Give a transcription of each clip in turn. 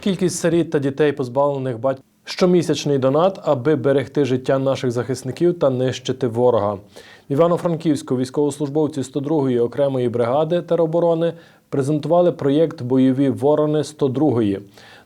Кількість сиріт та дітей, позбавлених батьків. Щомісячний донат, аби берегти життя наших захисників та нищити ворога. Івано-Франківську військовослужбовці 102-ї окремої бригади тероборони презентували проєкт Бойові ворони 102-ї.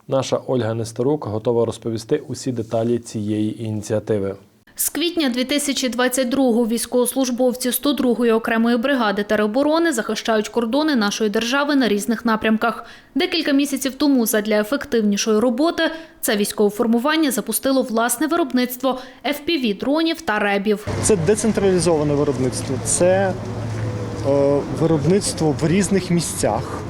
Наша Ольга Нестерук готова розповісти усі деталі цієї ініціативи. З квітня 2022-го військовослужбовці 102-ї окремої бригади тероборони захищають кордони нашої держави на різних напрямках. Декілька місяців тому задля ефективнішої роботи це військове формування запустило власне виробництво FPV-дронів та ребів. Це децентралізоване виробництво, це е, виробництво в різних місцях.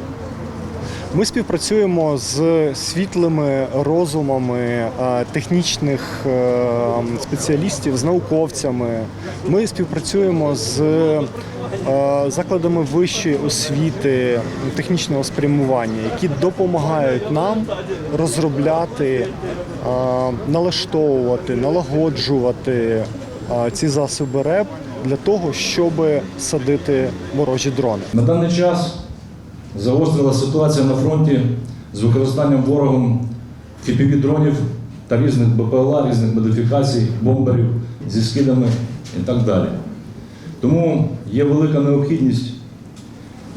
Ми співпрацюємо з світлими розумами е, технічних е, спеціалістів, з науковцями. Ми співпрацюємо з е, закладами вищої освіти технічного спрямування, які допомагають нам розробляти, налаштовувати, налагоджувати ці засоби РЕП для того, щоб садити ворожі дрони. На даний час загострила ситуація на фронті з використанням ворогом FPV-дронів та різних БПЛА, різних модифікацій, бомберів зі скидами і так далі. Тому є велика необхідність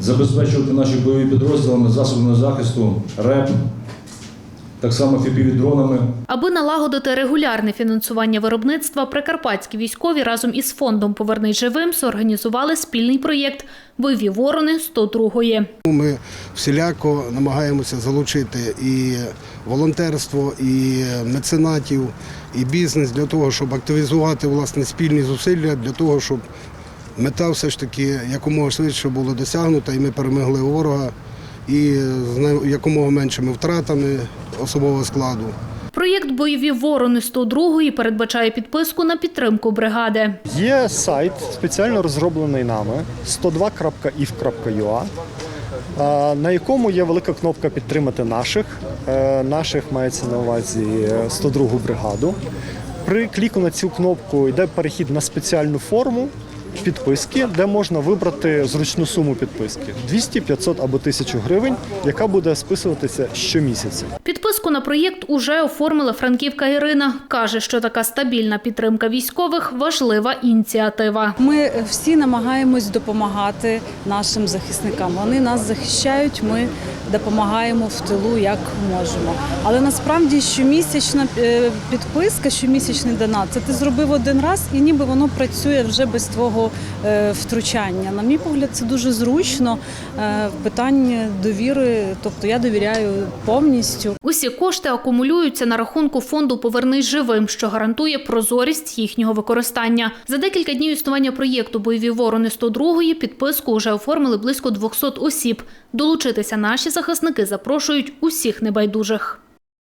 забезпечувати наші бойові підрозділами засобами захисту РЕП, так само FPV-дронами. Аби налагодити регулярне фінансування виробництва, прикарпатські військові разом із фондом «Повернись живим» зорганізували спільний проєкт «Бойові ворони 102-ї». Ми всіляко намагаємося залучити і волонтерство, і меценатів, і бізнес для того, щоб активізувати власне спільні зусилля, для того, щоб мета все ж таки якомога швидше була досягнута, і ми перемогли ворога і з якомога меншими втратами особового складу. Проєкт «Бойові ворони 102-ї» передбачає підписку на підтримку бригади. Є сайт, спеціально розроблений нами 102.if.ua, е, на якому є велика кнопка підтримати наших. Е, Наших мається на увазі е, 102-гу бригаду. При кліку на цю кнопку йде перехід на спеціальну форму підписки, де можна вибрати зручну суму підписки 200, 500 або 1000 гривень, яка буде списуватися щомісяця. Підписку на проєкт уже оформила франківка Ірина. Каже, що така стабільна підтримка військових – важлива ініціатива. Ми всі намагаємось допомагати нашим захисникам. Вони нас захищають. Ми допомагаємо в тилу як можемо. Але насправді щомісячна е, підписка, щомісячний донат це ти зробив один раз, і ніби воно працює вже без твого е, втручання. На мій погляд, це дуже зручно. Е, Питання довіри, тобто я довіряю повністю. Усі кошти акумулюються на рахунку фонду «Повернись живим», що гарантує прозорість їхнього використання. За декілька днів існування проєкту «Бойові ворони 102-ї» підписку вже оформили близько 200 осіб. Долучитися наші захисники запрошують усіх небайдужих.